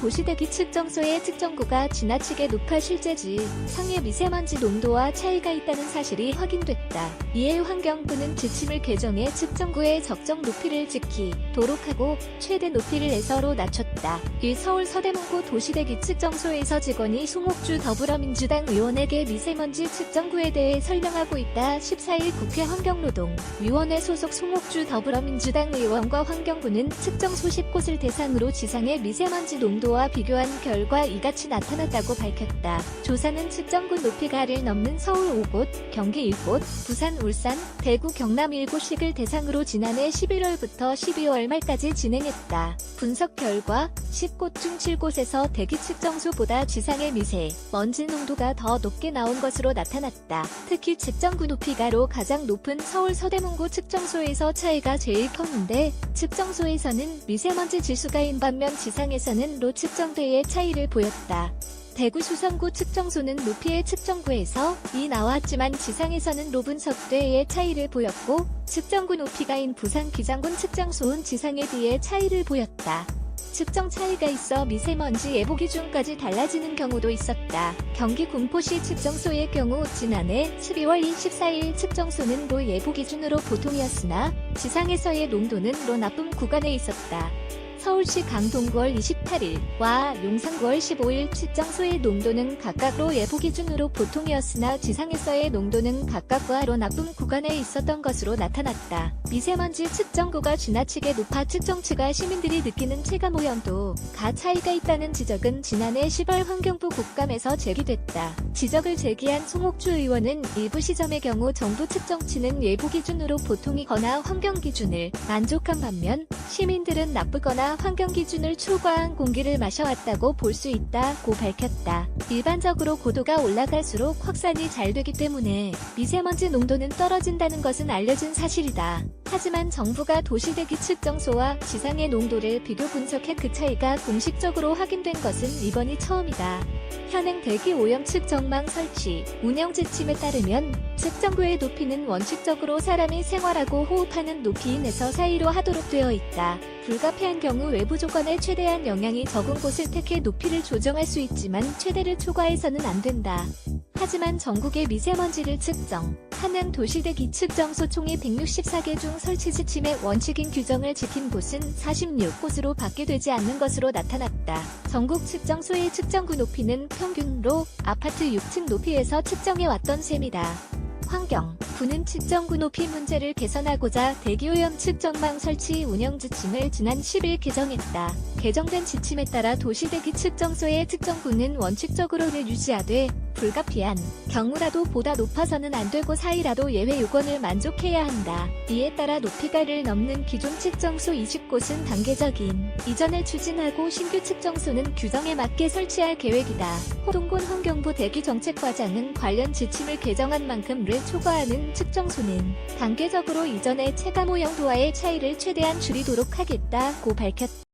도시대기 측정소의 측정고가 지나치게 높아 실제지 상해 미세먼지 농도와 차이가 있다는 사실이 확인됐다. 이에 환경부는 지침을 개정해 측정구의 적정 높이를 지키도록 하고 최대 높이를 에서로 낮췄다. 이 서울 서대문구 도시대기 측정소에서 직원이 송옥주 더불어민주당 의원에게 미세먼지 측정구에 대해 설명하고 있다. 14일 국회 환경노동위원회 소속 송옥주 더불어민주당 의원과 환경부는 측정소 10곳을 대상으로 지상의 미세먼지 농도 와 비교한 결과 이같이 나타났다고 밝혔다. 조사는 측정구 높이가를 넘는 서울 5곳, 경기 1곳, 부산, 울산, 대구, 경남 7곳씩을 대상으로 지난해 11월부터 12월 말까지 진행했다. 분석 결과 10곳 중 7곳에서 대기 측정소보다 지상의 미세, 먼지 농도가 더 높게 나온 것으로 나타났다. 특히 측정구 높이가로 가장 높은 서울 서대문구 측정소에서 차이가 제일 컸는데 측정소에서는 미세먼지 지수가 인 반면 지상에서는 로 측정대의 차이를 보였다. 대구 수성구 측정소는 높이의 측정구에서 이 나왔지만 지상에서는 로 분석대의 차이를 보였고 측정구 높이가인 부산 기장군 측정소는 지상에 비해 차이를 보였다. 측정 차이가 있어 미세먼지 예보 기준까지 달라지는 경우도 있었다. 경기 군포시 측정소의 경우 지난해 12월 24일 측정소는 로 예보 기준으로 보통이었으나 지상에서의 농도는 로 나쁨 구간에 있었다. 서울시 강동구월 28일과 용산구월 15일 측정소의 농도는 각각 로 예보 기준으로 보통이었으나 지상에서의 농도는 각각 과로 나쁨 구간에 있었던 것으로 나타났다. 미세먼지 측정구가 지나치게 높아 측정치가 시민들이 느끼는 체감 오염도 가 차이가 있다는 지적은 지난해 10월 환경부 국감에서 제기됐다. 지적을 제기한 송옥주 의원은 일부 시점의 경우 정부 측정치는 예보 기준으로 보통이거나 환경 기준을 만족한 반면 시민들은 나쁘거나 환경 기준을 초과한 공기를 마셔왔다고 볼 수 있다고 밝혔다. 일반적으로 고도가 올라갈수록 확산이 잘 되기 때문에 미세먼지 농도는 떨어진다는 것은 알려진 사실이다. 하지만 정부가 도시대기 측정소와 지상의 농도를 비교 분석해 그 차이가 공식적으로 확인된 것은 이번이 처음이다. 현행 대기 오염 측정망 설치, 운영 지침에 따르면 측정구의 높이는 원칙적으로 사람이 생활하고 호흡하는 높이 내서 사이로 하도록 되어 있다. 불가피한 경우 외부 조건에 최대한 영향이 적은 곳을 택해 높이를 조정할 수 있지만 최대를 초과해서는 안 된다. 하지만 전국의 미세먼지를 측정, 하는 도시대기 측정소 총이 164개 중 설치 지침의 원칙인 규정을 지킨 곳은 46곳으로 밖에 되지 않는 것으로 나타났다. 전국 측정소의 측정구 높이는 평균로 아파트 6층 높이에서 측정해 왔던 셈이다. 환경, 부는 측정구 높이 문제를 개선하고자 대기오염 측정망 설치 운영 지침을 지난 10일 개정했다. 개정된 지침에 따라 도시대기 측정소의 측정구는 원칙적으로는 유지하되 불가피한 경우라도 보다 높아서는 안 되고 사이라도 예외 요건을 만족해야 한다. 이에 따라 높이가를 넘는 기존 측정소 20곳은 단계적인 이전을 추진하고 신규 측정소는 규정에 맞게 설치할 계획이다. 호동군 환경부 대기정책과장은 관련 지침을 개정한 만큼 를 초과하는 측정소는 단계적으로 이전의 체감 오염도와의 차이를 최대한 줄이도록 하겠다고 밝혔다.